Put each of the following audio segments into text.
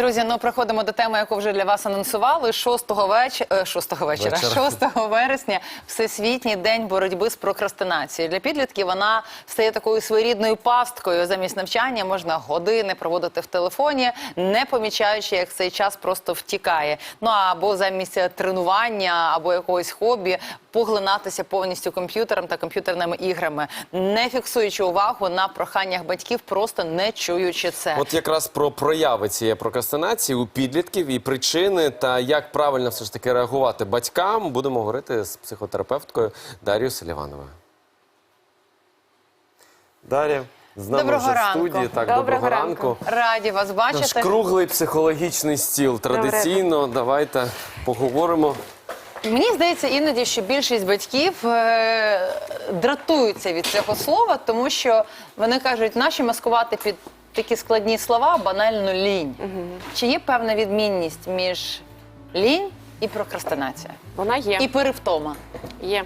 Друзі, ну приходимо до теми, яку вже для вас анонсували. 6 вечора, 6 вечора, Вечора. 6 вересня, Всесвітній день боротьби з прокрастинацією. Для підлітків вона стає такою своєрідною пасткою. Замість навчання можна години проводити в телефоні, не помічаючи, як цей час просто втікає. Ну або замість тренування або якогось хобі поглинатися повністю комп'ютером та комп'ютерними іграми, не фіксуючи увагу на проханнях батьків, просто не чуючи це. От якраз про прояви цієї прокрастинації у підлітків і причини, та як правильно все ж таки реагувати батькам, будемо говорити з психотерапевткою Дар'єю Селівановою. Дар'я, з нами Доброго вже в ранку. студії. Так, Доброго доброго, ранку. ранку. Раді вас Наш бачити. круглий психологічний стіл. Традиційно давайте поговоримо. Мені здається, іноді, що більшість батьків е, дратуються від цього слова, тому що вони кажуть, наші маскувати під такі складні слова банально лінь. Чи є певна відмінність між лінь і прокрастинація? Вона є. І перевтома? Є.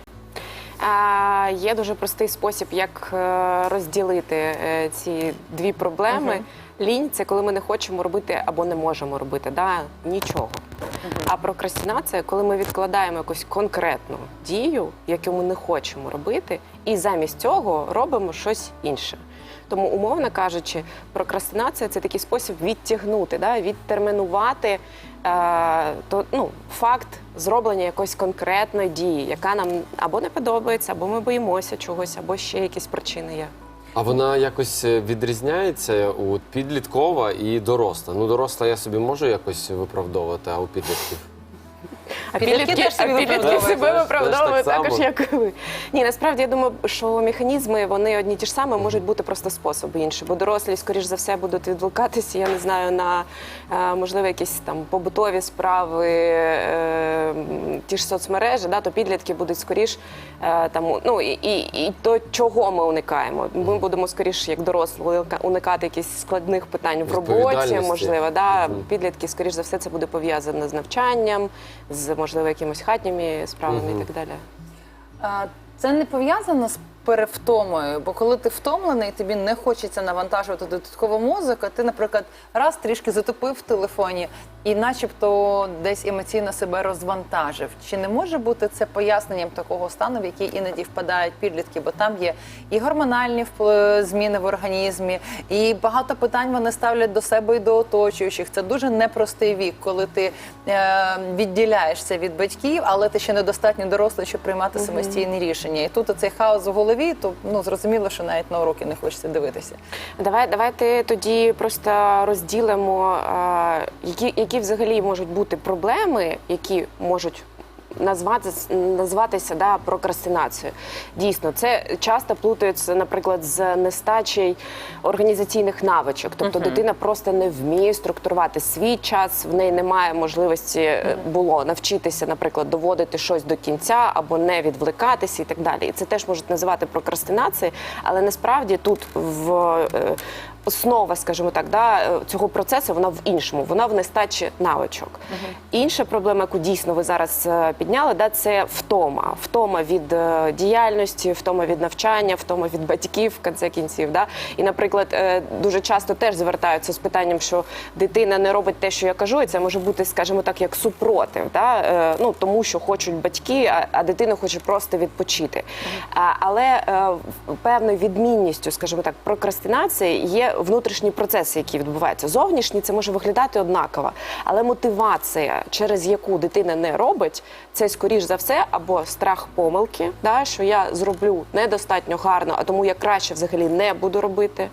А, є дуже простий спосіб, як е, розділити е, ці дві проблеми. Лінь це коли ми не хочемо робити або не можемо робити да, нічого. А прокрастинація, коли ми відкладаємо якусь конкретну дію, яку ми не хочемо робити, і замість цього робимо щось інше. Тому, умовно кажучи, прокрастинація це такий спосіб відтягнути, да, відтермінувати е, то, ну, факт зроблення якоїсь конкретної дії, яка нам або не подобається, або ми боїмося чогось, або ще якісь причини є. А вона якось е, відрізняється у підліткова і доросла. Ну, доросла я собі можу якось виправдовувати, а у підлітків. А Підлітки теж собі а виправдовують. себе виправдовують також, як ви. Ні, насправді я думаю, що механізми вони одні ті ж самі, можуть бути просто способи інші. Бо дорослі, скоріш за все, будуть відволікатися, я не знаю, на е, можливо якісь там побутові справи, е, ті ж соцмережі, да, то підлітки будуть скоріш е, там, ну і, і, і то, чого ми уникаємо. Ми будемо скоріш, як дорослі, уникати якихось складних питань в роботі, можливо, да, підлітки, скоріш за все, це буде пов'язано з навчанням, з можливо якимось хатніми справами і так далі. Це не пов'язано з перевтомою, бо коли ти втомлений, тобі не хочеться навантажувати додатково мозок, а ти, наприклад, раз трішки затопив в телефоні і начебто десь емоційно себе розвантажив. Чи не може бути це поясненням такого стану, в який іноді впадають підлітки? Бо там є і гормональні зміни в організмі, і багато питань вони ставлять до себе і до оточуючих. Це дуже непростий вік, коли ти е, відділяєшся від батьків, але ти ще недостатньо дорослий, щоб приймати самостійні рішення. І тут оцей хаос в голові, то ну зрозуміло, що навіть на уроки не хочеться дивитися. Давай, давайте тоді просто розділимо, які, які взагалі можуть бути проблеми, які можуть. Назвати назватися да, прокрастинацією. Дійсно, це часто плутається, наприклад, з нестачею організаційних навичок. Тобто дитина просто не вміє структурувати свій час, в неї немає можливості е, було навчитися, наприклад, доводити щось до кінця або не відвлекатися і так далі. І це теж можуть називати прокрастинацією, але насправді тут в е, основа, скажімо так, да, е, цього процесу вона в іншому, вона в нестачі навичок. Інша проблема, яку дійсно ви зараз е, підняли, да, це втома. Втома від е, діяльності, втома від навчання, втома від батьків в кінці кінців. Да? І, наприклад, дуже часто теж звертаються з питанням, що дитина не робить те, що я кажу, і це може бути, скажімо так, як супротив, да? ну, тому що хочуть батьки, а, дитина хоче просто відпочити. А, але в- певною відмінністю, скажімо так, прокрастинації є внутрішні процеси, які відбуваються. Зовнішні це може виглядати однаково, але мотивація, через яку дитина не робить, це скоріш за все або страх помилки, да, що я зроблю недостатньо гарно, а тому я краще взагалі не буду робити.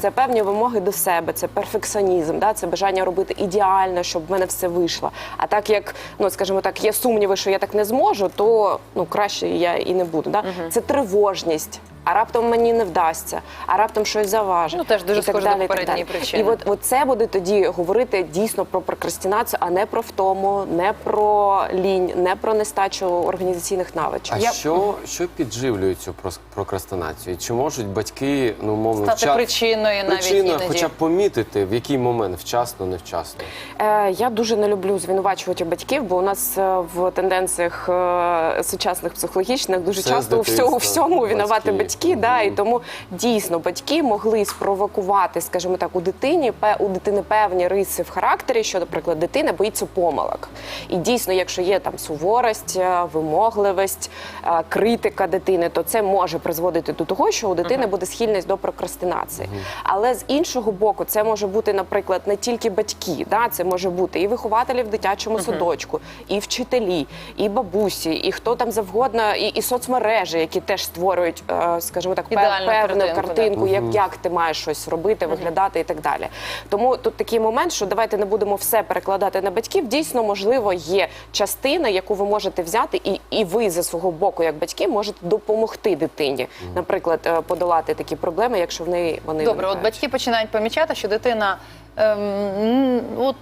Це певні вимоги до себе, це перфекціонізм, да, це бажання робити ідеально, щоб в мене все вийшло. А так як, ну скажімо так, є сумніви, що я так не зможу, то ну краще я і не буду. Да? Це тривожність. А раптом мені не вдасться, а раптом щось заважить. Ну, теж дуже схоже на попередні причини. І от, от це буде тоді говорити дійсно про прокрастинацію, а не про втому, не про лінь, не про нестачу організаційних навичок. А Я- що, що підживлює цю прокрастинацію? Чи можуть батьки, ну мовно, Стати вча- причиною навіть причиною іноді. хоча б помітити, в який момент вчасно, невчасно? Е, Я дуже не люблю звинувачувати батьків, бо у нас е, в тенденціях е, сучасних психологічних дуже Все часто у всьому, дитинства, всьому винувати батьки. Батьки, да, і тому дійсно батьки могли спровокувати, скажімо так, у дитині у дитини певні риси в характері, що, наприклад, дитина боїться помилок. І дійсно, якщо є там суворость, е, вимогливість, е, критика дитини, то це може призводити до того, що у дитини буде схильність до прокрастинації. Але з іншого боку, це може бути, наприклад, не тільки батьки, да, це може бути і вихователі в дитячому садочку, і вчителі, і бабусі, і хто там завгодно, і, і соцмережі, які теж створюють, е, скажімо так, пев- Ідеальну певну картинку, да. як, як ти маєш щось робити, виглядати і так далі. Тому тут такий момент, що давайте не будемо все перекладати на батьків. Дійсно, можливо, є частина, яку ви можете взяти, і, і ви за свого боку, як батьки, можете допомогти дитині, наприклад, е, подолати такі проблеми, якщо в неї вони Добре, от батьки починають помічати, що дитина ем, от,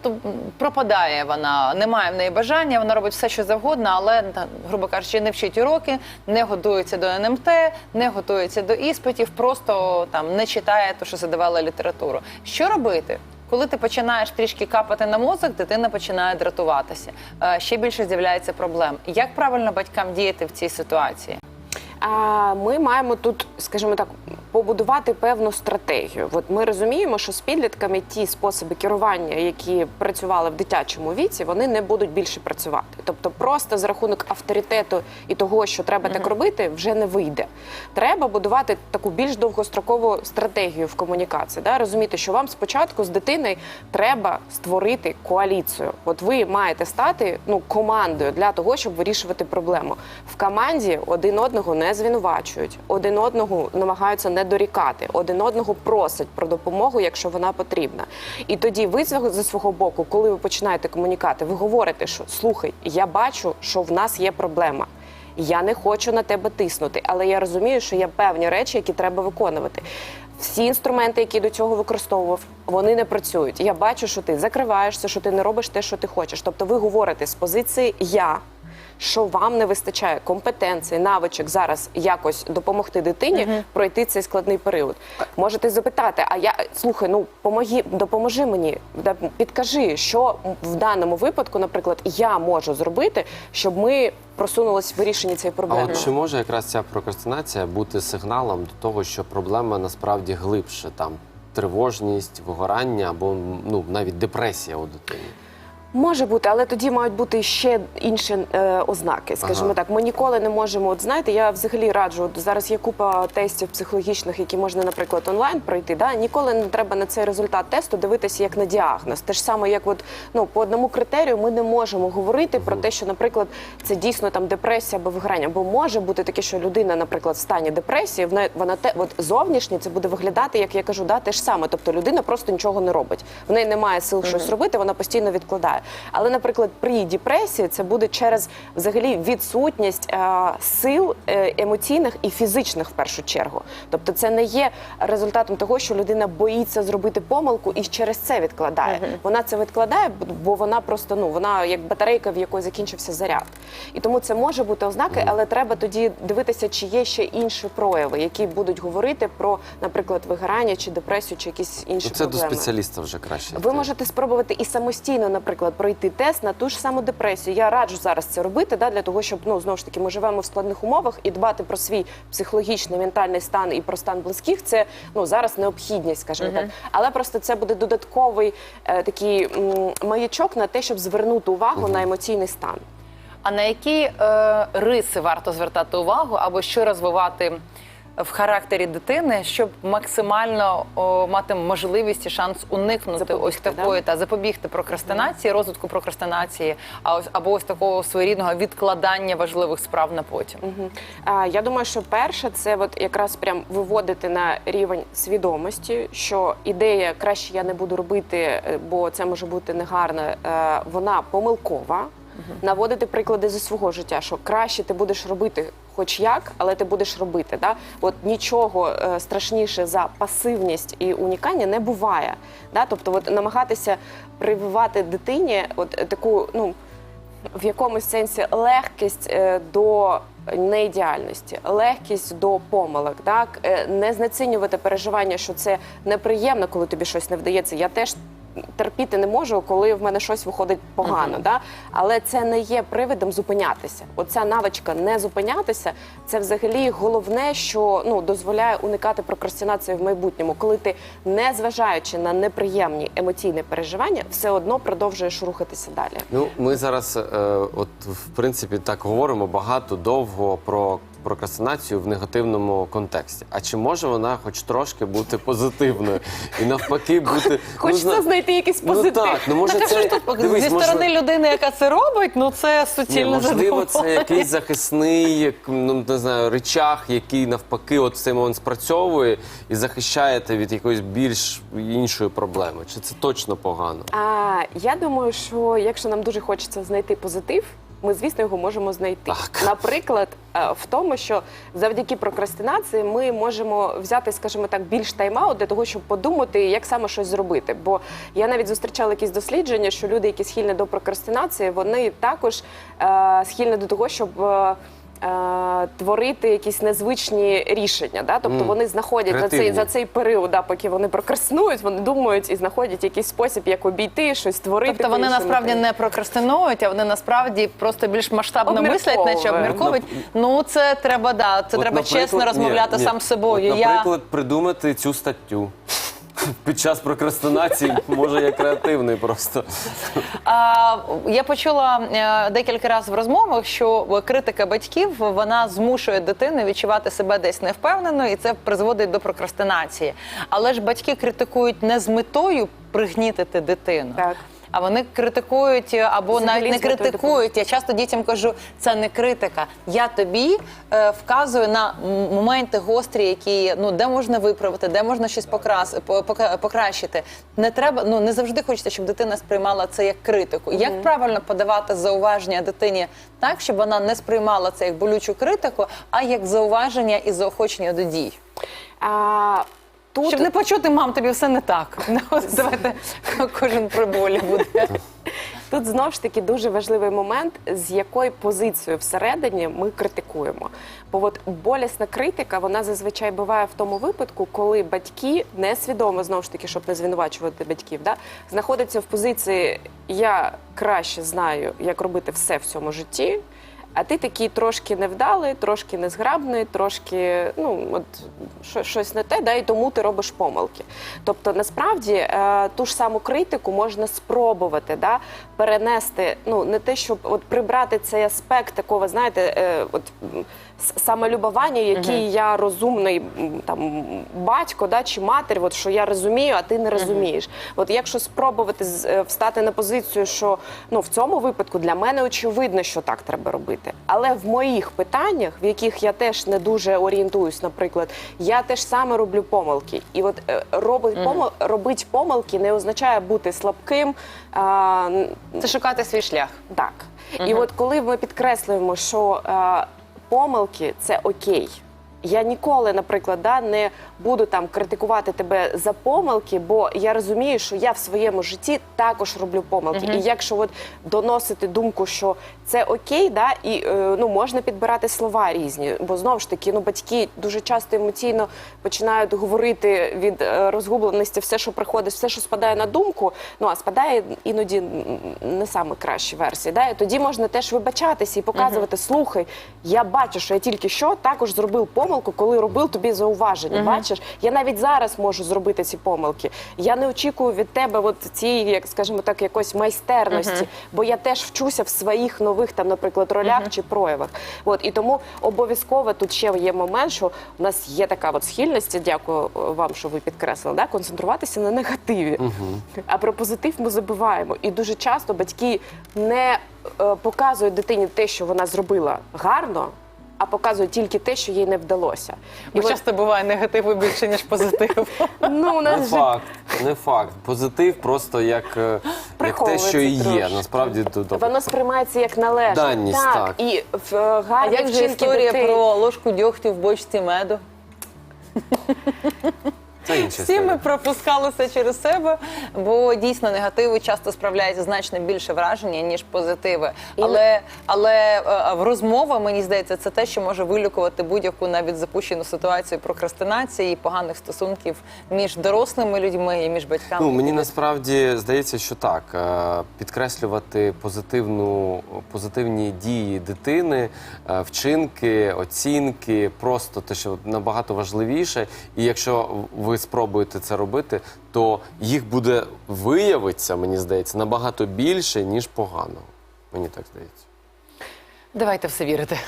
пропадає вона, немає в неї бажання, вона робить все, що завгодно, але, грубо кажучи, не вчить уроки, не готується до НМТ, не готується до іспитів, просто там не читає те, що задавала літературу. Що робити? Коли ти починаєш трішки капати на мозок, дитина починає дратуватися. Е, Ще більше з'являється проблем. Як правильно батькам діяти в цій ситуації? Ми маємо тут, скажімо так, побудувати певну стратегію. От ми розуміємо, що з підлітками ті способи керування, які працювали в дитячому віці, вони не будуть більше працювати. Тобто, просто за рахунок авторитету і того, що треба так робити, вже не вийде. Треба будувати таку більш довгострокову стратегію в комунікації. Да? Розуміти, що вам спочатку з дитиною треба створити коаліцію. От ви маєте стати ну командою для того, щоб вирішувати проблему. В команді один одного не звинувачують, один одного намагаються не дорікати, один одного просять про допомогу, якщо вона потрібна. І тоді ви з- за свого боку, коли ви починаєте комунікати, ви говорите, що слухай, я бачу, що в нас є проблема. Я не хочу на тебе тиснути, але я розумію, що є певні речі, які треба виконувати. Всі інструменти, які до цього використовував, вони не працюють. Я бачу, що ти закриваєшся, що ти не робиш те, що ти хочеш. Тобто, ви говорите з позиції я. Що вам не вистачає компетенції, навичок зараз якось допомогти дитині пройти цей складний період. Можете запитати, а я слухай, ну помоги, допоможи мені, підкажи, що в даному випадку, наприклад, я можу зробити, щоб ми просунулись в вирішенні цієї А от чи може якраз ця прокрастинація бути сигналом до того, що проблема насправді глибше там тривожність, вигорання або ну навіть депресія у дитини? Може бути, але тоді мають бути ще інші е, ознаки. Скажімо Ага. так, ми ніколи не можемо. От знаєте, я взагалі раджу. От зараз є купа тестів психологічних, які можна, наприклад, онлайн пройти. Да? Ніколи не треба на цей результат тесту дивитися як на діагноз. Те ж саме, як от ну по одному критерію ми не можемо говорити про те, що, наприклад, це дійсно там депресія або виграння. Бо може бути таке, що людина, наприклад, в стані депресії, вона вона те, от зовнішнє це буде виглядати, як я кажу, да, те ж саме. Тобто людина просто нічого не робить. В неї немає сил щось робити, вона постійно відкладає. Але, наприклад, при депресії це буде через взагалі відсутність е, сил е, емоційних і фізичних в першу чергу. Тобто, це не є результатом того, що людина боїться зробити помилку і через це відкладає. Вона це відкладає, бо вона просто ну вона як батарейка, в якої закінчився заряд. І тому це може бути ознаки, але треба тоді дивитися, чи є ще інші прояви, які будуть говорити про, наприклад, вигорання чи депресію, чи якісь інші Ну, це до спеціаліста вже краще. Ви можете спробувати і самостійно, наприклад, пройти тест на ту ж саму депресію. Я раджу зараз це робити, да, для того, щоб ну знову ж таки ми живемо в складних умовах і дбати про свій психологічний ментальний стан і про стан близьких. Це ну зараз необхідність, скажімо так. Але просто це буде додатковий е, такий м, маячок на те, щоб звернути увагу на емоційний стан. А на які е, риси варто звертати увагу або що розвивати в характері дитини, щоб максимально о, мати можливість і шанс уникнути Запобігти, ось такої та запобігти прокрастинації, розвитку прокрастинації, а ось або ось такого своєрідного відкладання важливих справ на потім. Мгм. А, Я думаю, що перше це от якраз прям виводити на рівень свідомості, що ідея краще я не буду робити, е, бо це може бути негарно, е, вона помилкова. Наводити приклади зі свого життя, що краще ти будеш робити хоч як, але ти будеш робити. Да? От нічого е, страшніше за пасивність і унікання не буває. Да? Тобто, от намагатися прививати дитині от е, таку, ну в якомусь сенсі легкість е, до неідеальності, легкість до помилок, так не знецінювати переживання, що це неприємно, коли тобі щось не вдається. Я теж терпіти не можу, коли в мене щось виходить погано. Да? Але це не є привидом зупинятися. Оця навичка не зупинятися це взагалі головне, що ну, дозволяє уникати прокрастинації в майбутньому, коли ти, не зважаючи на неприємні емоційні переживання, все одно продовжуєш рухатися далі. Ну, ми зараз, е, от в принципі, так говоримо багато довго про прокрастинацію в негативному контексті. А чи може вона хоч трошки бути позитивною і навпаки бути Хочеться ну, зна- знайти якийсь Ну позитив. так, ну може Так, це що ж тут дивись, зі можливо- сторони людини, яка це робить, ну це Ні, суцільне можливо, це задоволення. якийсь захисний, як, ну не знаю, речах, який навпаки, от в цей момент спрацьовує і захищаєте від якоїсь більш іншої проблеми. Чи це точно погано? А я думаю, що якщо нам дуже хочеться знайти позитив, ми, звісно, його можемо знайти. Так. Наприклад, е, в тому, що завдяки прокрастинації ми можемо взяти, скажімо так, більш тайм-аут для того, щоб подумати, як саме щось зробити. Бо я навіть зустрічала якісь дослідження, що люди, які схильні до прокрастинації, вони також е, схильні до того, щоб. е, е, Творити якісь незвичні рішення, да? тобто вони знаходять за цей за цей період, да, поки вони прокрастинують, вони думають і знаходять якийсь спосіб, як обійти, щось створити. Тобто вони по-іншому. насправді не прокрастинують, а вони насправді просто більш масштабно мислять, наче Обмірковують. обмірковують. Ну це треба, да, це От, треба наприклад- чесно розмовляти ні, ні. сам з собою. От, Я наприклад, придумати цю статтю. Під час прокрастинації може я креативний просто. А, я почула е, декілька разів в розмовах, що критика батьків вона змушує дитину відчувати себе десь невпевнено, і це призводить до прокрастинації. Але ж батьки критикують не з метою пригнітити дитину. Так. А вони критикують е, або навіть не критикують. Я часто дітям кажу, це не критика. Я тобі е, вказую на моменти гострі, які ну де можна виправити, де можна щось покрас, покращити. Не треба, ну не завжди хочеться, щоб дитина сприймала це як критику. Як правильно подавати зауваження дитині так, щоб вона не сприймала це як болючу критику, а як зауваження і заохочення до дій. А, тут Щоб не почути, мам, тобі все не так. Ну, от Давайте кожен при болі буде. Тут знов ж таки дуже важливий момент, з якою позицією всередині ми критикуємо. Бо от болісна критика, вона зазвичай буває в тому випадку, коли батьки несвідомо знову ж таки, щоб не звинувачувати батьків, да, знаходяться в позиції я краще знаю, як робити все в цьому житті. А ти такий трошки невдалий, трошки незграбний, трошки ну от що- щось не те, да, і тому ти робиш помилки. Тобто, насправді е, ту ж саму критику можна спробувати да, перенести. Ну не те, щоб от прибрати цей аспект такого, знаєте, е, от самолюбування, який я розумний м, там батько, да, чи матір, от що я розумію, а ти не розумієш. От якщо спробувати з- е, встати на позицію, що ну в цьому випадку для мене очевидно, що так треба робити. Але в моїх питаннях, в яких я теж не дуже орієнтуюсь, наприклад, я теж саме роблю помилки. І от е, робить помил, робить помилки не означає бути слабким. Це шукати свій шлях. так. І от коли ми підкреслюємо, що е, помилки це окей. Я ніколи, наприклад, да, не буду там критикувати тебе за помилки, бо я розумію, що я в своєму житті також роблю помилки. І якщо от доносити думку, що це окей, да, і е, ну можна підбирати слова різні, бо знову ж таки, ну батьки дуже часто емоційно починають говорити від е, розгубленості все, що приходить, все, що спадає на думку. Ну а спадає іноді не саме кращі версії. Да? І тоді можна теж вибачатися і показувати: слухай, я бачу, що я тільки що також зробив помилку, коли робив тобі зауваження. Бачиш, я навіть зараз можу зробити ці помилки. Я не очікую від тебе от цієї, як скажімо так, якоїсь майстерності, бо я теж вчуся в своїх нових там, наприклад, ролях чи проявах. От і тому обов'язково тут ще є момент, що у нас є така от схильність. Дякую е, вам, що ви підкреслили, да, концентруватися на негативі. А про позитив ми забуваємо. І дуже часто батьки не е, показують дитині те, що вона зробила гарно. А показує тільки те, що їй не вдалося. Бо от, часто буває негативу більше, ніж позитиву. ну, у Не нас же факт, не факт. Позитив просто як, е, як те, Приховується що і є. трошки. Насправді тут воно сприймається як належне. Даність, так. І в е, А гарні як же вчинки історія дітей. про ложку дьогтю в бочці меду? це Всі ми пропускали це через себе, бо дійсно негативи часто справляють значно більше враження, ніж позитиви. І Але, але е, в розмова, мені здається, це те, що може вилікувати будь-яку навіть запущену ситуацію прокрастинації і поганих стосунків між дорослими людьми і між батьками. Ну, мені насправді здається, що так. Е, Підкреслювати позитивну, позитивні дії дитини, е, вчинки, оцінки, просто те, що набагато важливіше. І якщо ви спробуєте це робити, то їх буде виявитися, мені здається, набагато більше, ніж поганого. Мені так здається. Давайте все вірити.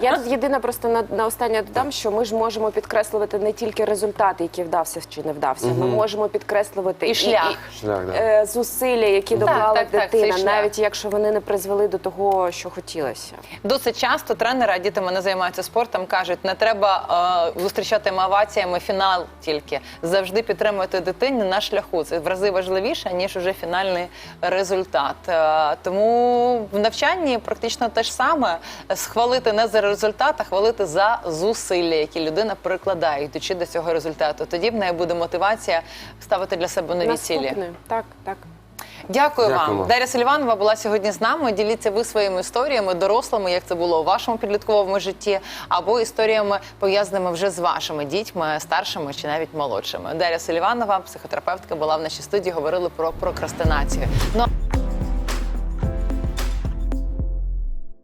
Я тут єдине просто на, на останнє додам, що ми ж можемо підкреслювати не тільки результати, які вдався чи не вдався. Ми можемо підкреслювати І шлях. Шлях, да. е, зусилля, які доклала так, так, цей дитина, шлях. навіть якщо вони не призвели до того, що хотілося. Досить часто тренери, а діти мене займаються спортом, кажуть, не треба е, зустрічати оваціями фінал тільки. Завжди підтримувати дитині на шляху. Це в рази важливіше, ніж уже фінальний результат. Е, тому в навчанні практично те ж саме. Схвалити не за результат, а хвалити за зусилля, які людина прикладає, йдучи до цього результату. Тоді в неї буде мотивація ставити для себе нові цілі. Так, так. Дякую Дякуємо. вам. Дар'я Селіванова була сьогодні з нами. Діліться ви своїми історіями дорослими, як це було у вашому підлітковому житті, або історіями пов'язаними вже з вашими дітьми, старшими чи навіть молодшими. Дар'я Селіванова, психотерапевтка, була в нашій студії. Говорили про прокрастинацію. Ну